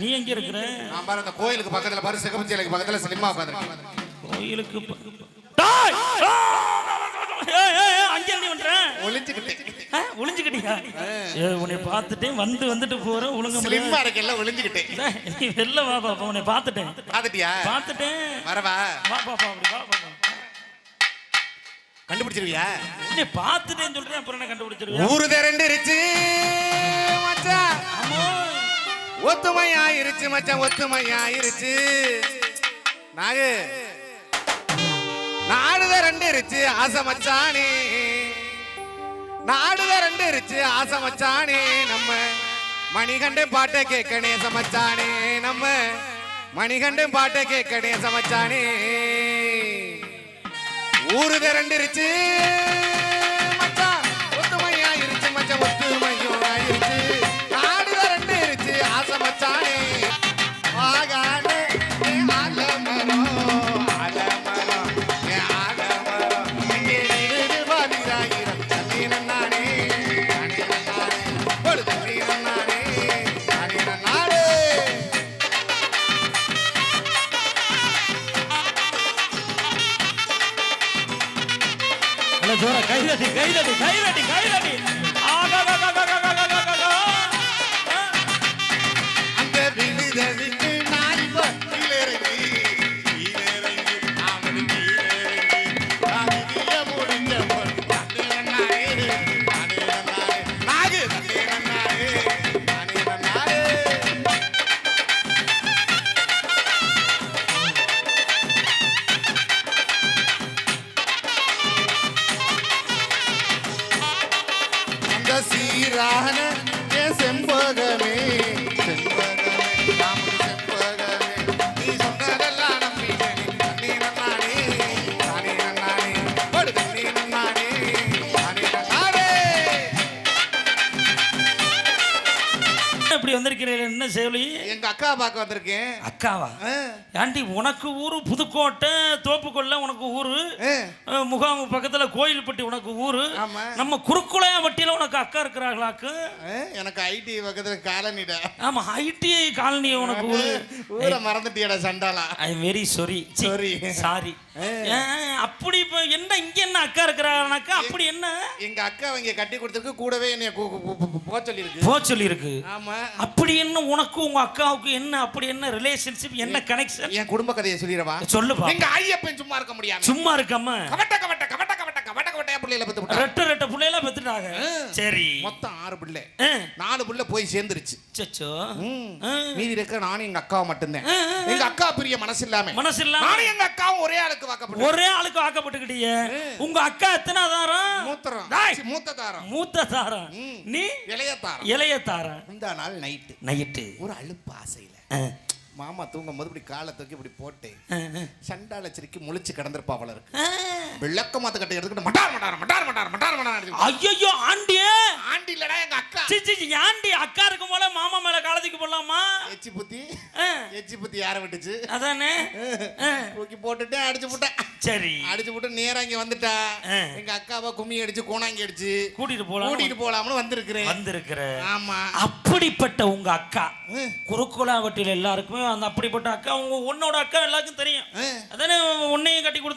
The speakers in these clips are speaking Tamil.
நீ எங்க இருக்கிற? நான் பாரு அந்த கோயிலுக்கு பக்கத்துல பாரு சிகப்பு சேலைக்கு பக்கத்துல சினிமா உட்காந்துருக்கேன். கோயிலுக்கு அங்க என்ன பண்ற ஒளிஞ்சுக்கிட்டேன் ஒளிஞ்சுக்கிட்டியா? உன்னை பார்த்துட்டேன் வந்து வந்துட்டு போற ஒழுங்க ஸ்லிம்மா ஒளிஞ்சுக்கிட்டேன் நீ வெளில வா பாப்பா உன்னை பார்த்துட்டேன். பாத்துட்டியா பார்த்துட்டேன். வரவா வா. பாப்பா அப்படி வா பாப்பா. கண்டுபிடிச்சிருவியா? நீ பார்த்துட்டேன்னு சொல்றேன் அப்புறம் என்ன கண்டுபிடிச்சிருவேன் ஊரு மச்சான். ஆமா. ஒத்துமையாயிருச்சு மச்சான் ஒத்துமையாயிருச்சு. நாகு நாடுத ரெண்டு இருச்சு ஆசை மச்சானே. நாடுத ரெண்டு இருச்சு ஆசை மச்சானே. நம்ம மணிகண்டன் பாட்டை கேட்கணே சமச்சானே நம்ம மணிகண்டன் பாட்டை கேட்கணே சமச்சானே ஊரு திரண்டிருச்சு ஜோரா கைதட்டி கைதட்டி கைதட்டி கைதட்டி. ஆகா. இப்படி வந்திருக்கிறீர்கள் என்ன சேவலி எங்க அக்கா பார்க்க வந்திருக்கேன். அக்காவா? ஆண்டி உனக்கு ஊரு புதுக்கோட்டை தோப்புக்கொள்ள உனக்கு ஊரு. முகாம் பக்கத்துல கோயில்பட்டி உனக்கு ஊரு. நம்ம குறுக்குளையா வட்டியில உனக்கு அக்கா இருக்கிறாங்களாக்கு எனக்கு ஐடி பக்கத்துல காலனிடா. ஆமா ஐடிஐ காலனி உனக்கு ஊரு. ஊரை மறந்துட்டியடா சண்டாலா I very sorry Sorry. Sorry. அப்படி இப்ப என்ன இங்க என்ன அக்கா இருக்கிறாங்கனாக்கா அப்படி என்ன? எங்க அக்கா இங்க கட்டி கொடுத்துருக்கு கூடவே என்னைய போக சொல்லியிருக்கு போ சொல்லி இருக்கு ஆமா. அப்படி என்ன உனக்கு உங்க அக்காவுக்கு என்ன அப்படி என்ன ரிலேஷன்ஷிப் என்ன கனெக்ஷன் என் குடும்ப கதையை சொல்லிடவா? சொல்லுப்பா. எங்க ஐயப்பன் சும்மா இருக்க முடியாது. சும்மா இருக்காம? கவட்ட கவட்ட கவட்ட கவட்ட கவட்ட கவட்டையா பிள்ளையில பத்து ரெட்ட ரெட்ட பிள்ளையெல்லாம் பெத்துட்டாங்க. சரி. மொத்தம் ஆறு பிள்ளை. நாலு பிள்ளை போய் சேர்ந்துருச்சு. சச்சோ. மீதி இருக்க நானும் எங்க அக்காவும் மட்டும்தான். எங்க அக்கா பிரிய மனசு இல்லாம. மனசு இல்லாம. நானும் எங்க அக்காவும் ஒரே ஆளுக்கு வாக்கப்பட்டோம் ஒரே ஆளுக்கு வாக்கப்பட்டுக்கிட்டீங்க உங்க அக்கா எத்தனை தாரம் மூத்தரம். மூத்த தாரம் மூத்த தாரம். நீ இளைய தாரம் இளைய தாரம் இந்த நாள் நைட்டு நைட்டு ஒரு அலுப்பு ஆசையில. மாமா தூங்கும் போது இப்படி காலை தூக்கி இப்படி போட்டு. சண்டால சிரிக்கி முழிச்சு கிடந்திருப்பா அவள இருக்கு. விளக்க மாத்த கட்டை எடுத்துக்கிட்டு மட்டார் மட்டார் மட்டார் மட்டார் மட்டார் மட்டார் ஐயையோ ஆண்டியே. ஆண்டி இல்லடா எங்க அக்கா. சி, சி, சி, ஆண்டி அக்கா இருக்கும் போல மாமா மேல காலத்துக்கு போடலாமா? எச்சி புத்தி. எச்சி புத்தி யார விட்டுச்சு? அதானே? தூக்கி போட்டுட்டு அடிச்சு போட்டேன் சரி. அடிச்சு போட்டு நேரா இங்க வந்துட்டா. எங்க அக்காவை கும்மி அடிச்சு கோணாங்கி அடிச்சு. கூட்டிட்டு போலாம்? கூட்டிட்டு போலாம்னு வந்திருக்கிறேன். வந்திருக்கிற. ஆமா. அப்படிப்பட்ட உங்க அக்கா. குறுக்குலாவட்டியில் எல்லாருக்குமே அந்த அப்படிப்பட்ட அக்கா உங்க உன்னோட அக்கா எல்லாருக்கும் தெரியும். அதானே உன்னையும் கட்டி கொடுத்துருக்கு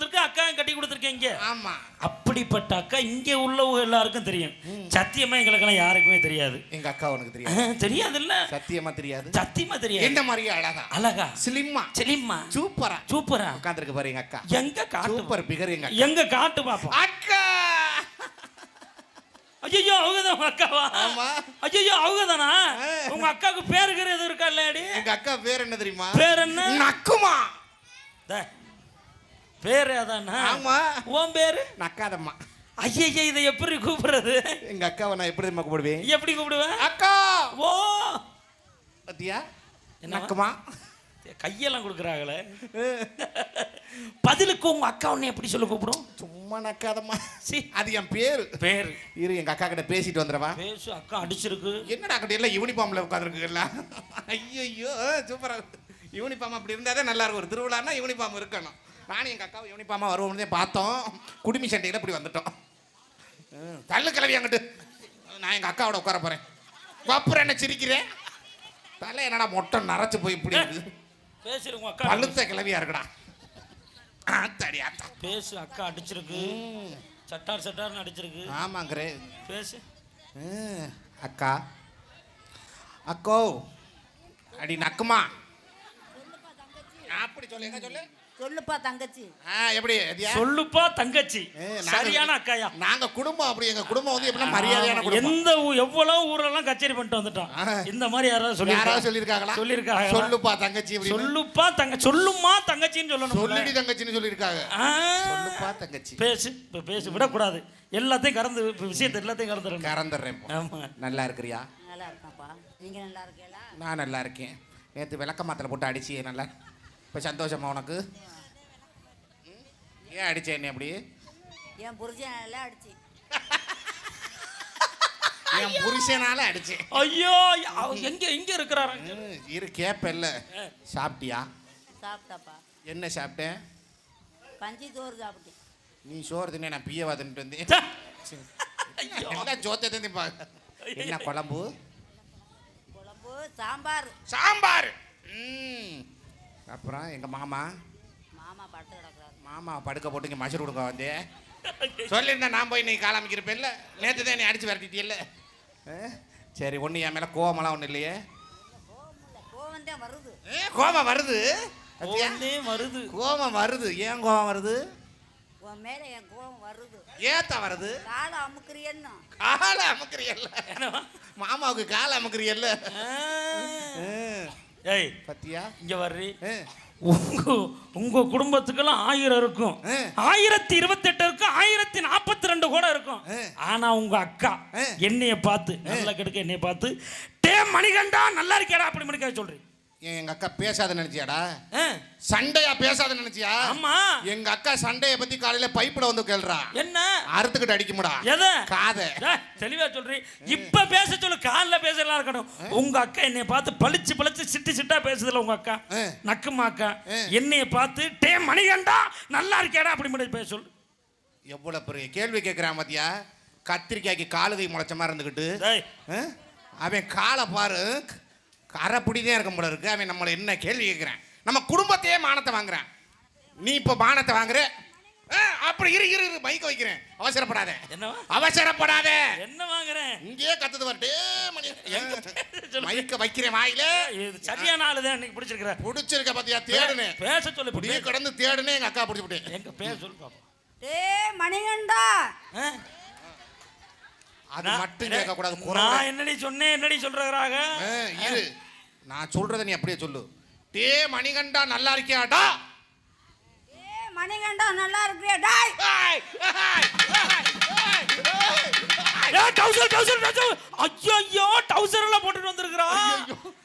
இங்க? ஆமா. அப்படிப்பட்ட அக்கா இங்க உள்ளவங்க எல்லாருக்கும் தெரியும். சத்தியமா எங்களுக்கெல்லாம் யாருக்குமே தெரியாது. எங்க அக்கா உனக்கு தெரியாது. தெரியாது இல்ல சத்தியமா தெரியாது. சத்தியமா தெரியாது. என்ன மாதிரியே அழகா? அழகா? ஸ்லிம்மா? செலிம்மா சூப்பரா? சூப்பரா? உட்காந்துருக்கு பாரு எங்க அக்கா. எங்க காட்டு? சூப்பர் பிகர் எங்க. எங்க காட்டு பாப்போம். அக்கா! ஐயோ அவங்கதான் அக்காவா. ஐயோ அவங்கதானா ஆ. உங்க அக்காவுக்கு பேருக்கு எதுவும் இருக்கா இல்லையாடி? எங்க அக்கா பேர் என்ன தெரியுமா? பேர் என்ன? நக்குமா. பேரு அதானா? ஆமா. உன் பேரு? நக்காதம்மா ஐயா இதை எப்படி கூப்பிடுறது? எங்க அக்காவை நான் எப்படி தெரியுமா கூப்பிடுவேன்? எப்படி கூப்பிடுவேன்? அக்கா! ஓ! பத்தியா? நக்குமா? கையெல்லாம் கொடுக்குறாங்களே. பதிலுக்கு உங்க அக்கா உன்னை எப்படி சொல்ல கூப்பிடும்? சும்மா நக்காதம்மா சி. அது என் பேரு. பேர். இரு எங்க அக்கா கிட்ட பேசிட்டு வந்துடவா. பேசு அக்கா அடிச்சிருக்கு. என்னடா அக்கா எல்லாம் யூனிஃபார்ம்ல உட்காந்துருக்குல்ல ஐயோ சூப்பரா. யூனிஃபார்ம் அப்படி இருந்தாதான் நல்லா இருக்கும். ஒரு திருவிழான்னா யூனிஃபார்ம் இருக்கணும். நானும் எங்க அக்காவை யூனிஃபார்மா வருவோம்னே பார்த்தோம். குடுமி சண்டையில இப்படி வந்துட்டோம். ம், தள்ளு கிளவி அங்கிட்டு. நான் எங்க அக்காவோட உட்கார போறேன். அப்புறம் என்ன சிரிக்கிறேன் தலை என்னடா மொட்டை நரைச்சு போய் இப்படி உங்க அக்கா. பழுத்த கிளவியா இருக்குடா. ஆத்தாடி ஆத்தா. பேசு அக்கா அடிச்சிருக்கு. சட்டார் சட்டார்னு அடிச்சிருக்கு. ஆமாங்கிறே. பேசு. அக்கா. அக்கோ. அடி நக்குமா. அப்படி சொல்லு எங்க சொல்லு? சொல்லுப்பா தங்கச்சி. ஆ எப்படி? சொல்லுப்பா தங்கச்சி. சரியான அக்காயா. நாங்க குடும்பம் அப்படி எங்க குடும்பம் வந்து எப்படின்னா மரியாதையான குடும்பம். எந்த ஊ- எவ்வளவு ஊரெல்லாம் கச்சேரி பண்ணிட்டு வந்துட்டோம். இந்த மாதிரி யாராவது சொல்லி யாராவது சொல்லியிருக்காங்களா சொல்லியிருக்காங்களா? சொல்லுப்பா தங்கச்சி சொல்லுப்பா தங்க சொல்லுமா தங்கச்சின்னு சொல்லணும் சொல்லுடி தங்கச்சின்னு சொல்லியிருக்காங்க. ஆ. சொல்லுப்பா தங்கச்சி. பேசு இப்ப பேசு விடக்கூடாது. எல்லாத்தையும் கறந்து இப்ப விஷயத்தை எல்லாத்தையும் கறந்துடுறேன். ஆமா. நல்லா இருக்கிறியா? நல்லா இருக்காப்பா நீங்க நல்லா இருக்கீங்களா? நான் நல்லா இருக்கேன். நேற்று விளக்க மாத்திரை போட்டு அடிச்சியே நல்லா இப்போ சந்தோஷமா உனக்கு? ம்? ஏன் அடிச்சேன் என்ன அப்படி? என் புருஷன் எல்லாம் அடிச்சு என் புருஷனால அடிச்சேன். ஐயோ! எங்க எங்க இருக்கிறாரு? இரு கேப்பல்ல சாப்பிட்டியா? சாப்பிட்டாப்பா. என்ன சாப்பிட்டேன்? பஞ்சு சோறு சாப்பிட்டேன். நீ சோறு தின்னே நான் பியவா தின்ட்டு வந்தேன். எல்லாம் ஜோத்தை தின்னு என்ன குழம்பு? குழம்பு சாம்பார். சாம்பார்! ம். அப்புறம் எங்கள் மாமா? மாமா படுத்து கிடக்குறாரு. மாமா படுக்க போட்டு இங்கே மசூர் கொடுக்க வந்தேன் சொல்லியிருந்தேன் நான் போய் நீ காலாமிக்கிறப்ப நேற்று தான் நீ அடிச்சு விரட்டிட்டியல்ல. ஆ? சரி ஒன்று என் மேலே கோவமெல்லாம் ஒன்றும் இல்லையே. கோவம் இல்லை கோவம் தான் வருது. ஏ, கோவம் வருது? கோவமே வருது. கோவம் வருது. ஏன் கோவம் வருது? உன் மேல என் கோவம் வருது. ஏத்தா வருது? காலை அமுக்குறியன்னு. காலை அமுக்குறியல்ல? மாமாவுக்கு காலை அமுக்குறியல்ல. ஏய் பத்தியா இங்க வர்றி. உங்க உங்க குடும்பத்துக்கெல்லாம் ஆயிரம் இருக்கும். ஆயிரத்தி இருபத்தெட்டு இருக்கும் ஆயிரத்தி நாற்பத்தி ரெண்டு கூட இருக்கும். ஆனா உங்க அக்கா. என்னைய பார்த்து நல்லா கெடுக்க என்னைய பார்த்து டே மணிகண்டா நல்லா இருக்கேடா அப்படி மணிக்கா சொல்றேன் ஏன் எங்க அக்கா பேசாத நினைச்சியாடா. சண்டையா பேசாத நினைச்சியா? ஆமா. எங்க அக்கா சண்டைய பத்தி காலையில பைப்புல வந்து கேள்றா. என்ன? அறுத்துக்கிட்டு அடிக்குமுடா. எதை? காதை. தெளிவா சொல்றேன் இப்ப பேச சொல்லு காலைல பேசலாம் இருக்கணும் உங்க அக்கா என்னைய பார்த்து பளிச்சு பளிச்சு சிட்டு சிட்டா பேசுதுல உங்க அக்கா. நக்குமா அக்கா. என்னைய பார்த்து டே மணிகண்டா நல்லா இருக்கேடா அப்படி மட்டும் பேச சொல்லு. எவ்வளவு பெரிய கேள்வி கேட்கிறான் பாத்தியா? கத்திரிக்காய்க்கு காலுகை முளைச்ச மாதிரி இருந்துக்கிட்டு? அவன் காலை பாரு. கரைப்பிடிதான் இருக்க போல இருக்கு. அவன் நம்மளை என்ன கேள்வி கேட்கிறான் நம்ம குடும்பத்தையே மானத்தை வாங்குறான். நீ இப்ப மானத்தை வாங்குற? ஆ, அப்படி இரு இரு இரு மைக்க வைக்கிறேன். அவசரப்படாத. என்னவா? அவசரப்படாத. என்ன வாங்குறேன் இங்கேயே கத்துது பாரு. டேய் மணி. மைக்க வைக்கிறேன் வாயில. இது சரியான ஆளு தான் இன்னைக்கு பிடிச்சிருக்கிற. புடிச்சிருக்க பாத்தியா? தேடுனேன் பேச சொல்லு இப்ப இப்படியே பேசு. கடந்து தேடுனே எங்க அக்கா பிடிச்சி விட்டேன். எங்க பேச சொல்லு பாப்போம். டே மணிகண்டா. ஆ? அது மட்டும் கேட்க கூடாது நான் என்னடி சொன்னேன் என்னடி சொல்றாங்க இரு. நான் சொல்றத நீ அப்படியே சொல்லு. டே மணிகண்டா நல்லா இருக்கியாடா டே. மணிகண்டா நல்லா இருக்கிறியா? டாய் ஏய், டவுசர் டவுசர் ஐயோ ஐயோ டவுசர் எல்லாம் போட்டுட்டு வந்திருக்கிறா.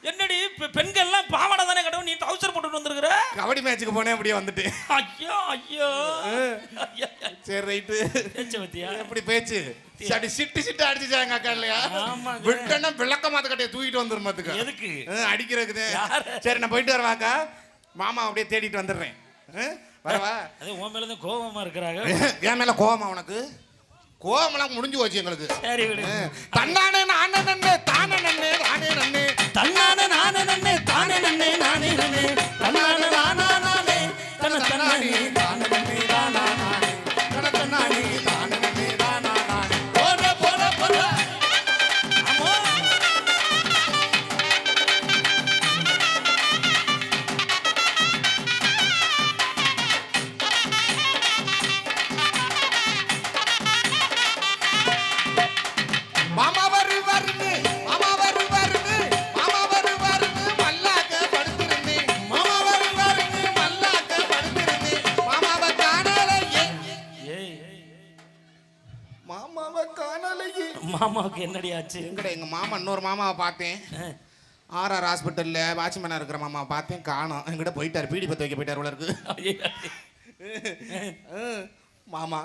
என்னடி பெண்கள் எல்லாம் பாவாடை தானே கடவுள் நீ டவுசர் போட்டுட்டு வந்திருக்கிற? கபடி மேட்சுக்கு போனேன் அப்படியே வந்துட்டு ஐயோ ஐயோ. சரி ரைட்டு எப்படி பேச்சு? சரி சிட்டு சிட்டு அடிச்சுச்சா எங்க அக்கா இல்லையா. விட்டனா விளக்க மாத்த கட்டையை தூக்கிட்டு வந்துரும் பாத்துக்க. எதுக்கு? அடிக்கிறதுக்கு? சரி நான் போயிட்டு வரவாக்கா மாமா அப்படியே தேடிட்டு வந்துடுறேன்? வரவா அது உன் மேல கோபமா இருக்கிறாங்க. என் மேல கோவமா உனக்கு? கோவமெல்லாம் முடிஞ்சு போச்சு எங்களுக்கு. சரி விடு. தன்னானே நானே நன்னே தானே நன்னே தானே நன்னே. தன்னான நானே நன்னே தானே நன்னே நானே நன்னே. மாமாவுக்கு என்னடி ஆச்சு? எங்கட எங்க மாமா இன்னொரு மாமாவை பார்த்தேன். ஆர்ஆர் ஹாஸ்பிட்டல்ல வாட்ச்மேனா இருக்கிற மாமாவை பார்த்தேன் காணோம். எங்கிட்ட போயிட்டார் பீடி பத்த வைக்க போயிட்டார் இருக்கு. மாமா.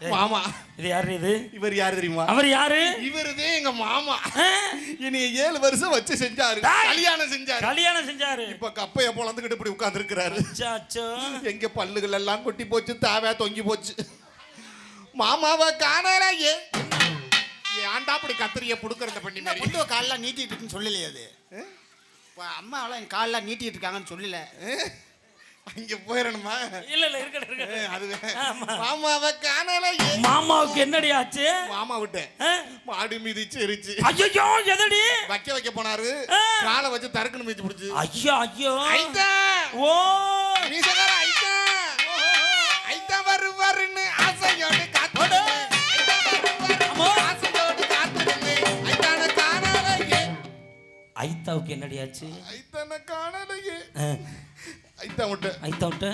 மாமா. இது யாரு இது? இவர் யாரு தெரியுமா? அவர் யாரு? இவருதே எங்க மாமா? என்னைய ஏழு வருஷம் வச்சு செஞ்சாரு. கல்யாணம் செஞ்சாரு. கல்யாணம் செஞ்சாரு. இப்ப கப்பைய பொழந்துகிட்டு இப்படி உட்கார்ந்து இருக்கிறாரு. எங்க பல்லுகள் எல்லாம் கொட்டி போச்சு தாவா தொங்கி போச்சு. மாமாவை காணலையே. ஏன்டா அப்படி கத்திரிய புடுக்கறத பண்ணி மாதிரி. பொண்ணு கால்லாம் நீட்டிட்டு இருக்குன்னு சொல்லலையே அது? இப்போ அம்மாவெல்லாம் கால்லாம் நீட்டிட்டு இருக்காங்கன்னு சொல்லல. அங்க போயிடணுமா இல்ல இல்ல இருக்கட்டும் ஏ, இருக்கட்டும் அதுவே. ஆமா. மாமாவை காணலையே மாமாவுக்கு என்னடி ஆச்சு? மாமா? மாடு மிதிச்சு எரிச்சு ஐயோ எதடி? வைக்க வைக்க போனாரு. காலை வச்சு தருக்குன்னு மிதிச்சு பிடிச்சு. ஐயோ ஐயோ. ஐட்டா ஓ! மீசக்கார ஐத்தாவுக்கு என்னடியாச்சு? ஐத்தான காணலையே. ஐத்தா விட்ட. ஐத்தா விட்ட?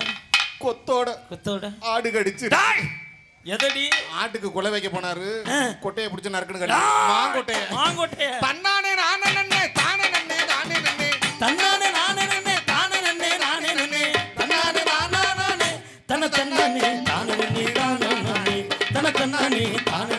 கொத்தோட. கொத்தோட? ஆடு கடிச்சு. எதடி? ஆட்டுக்கு குலை வைக்க போனாரு. கொட்டையை பிடிச்ச நறுக்குன்னு கடி மாங்கொட்டைய. மாங்கொட்டைய. தன்னானே நானே நன்னே தானே நன்னே தானே நன்னே. தன்னானே நானே நன்னே தானே நன்னே நானே நன்னே. தன்னானே நானே நானே. தன தன்னானே தானே நன்னே தானே நன்னே தன தன்னானே தானே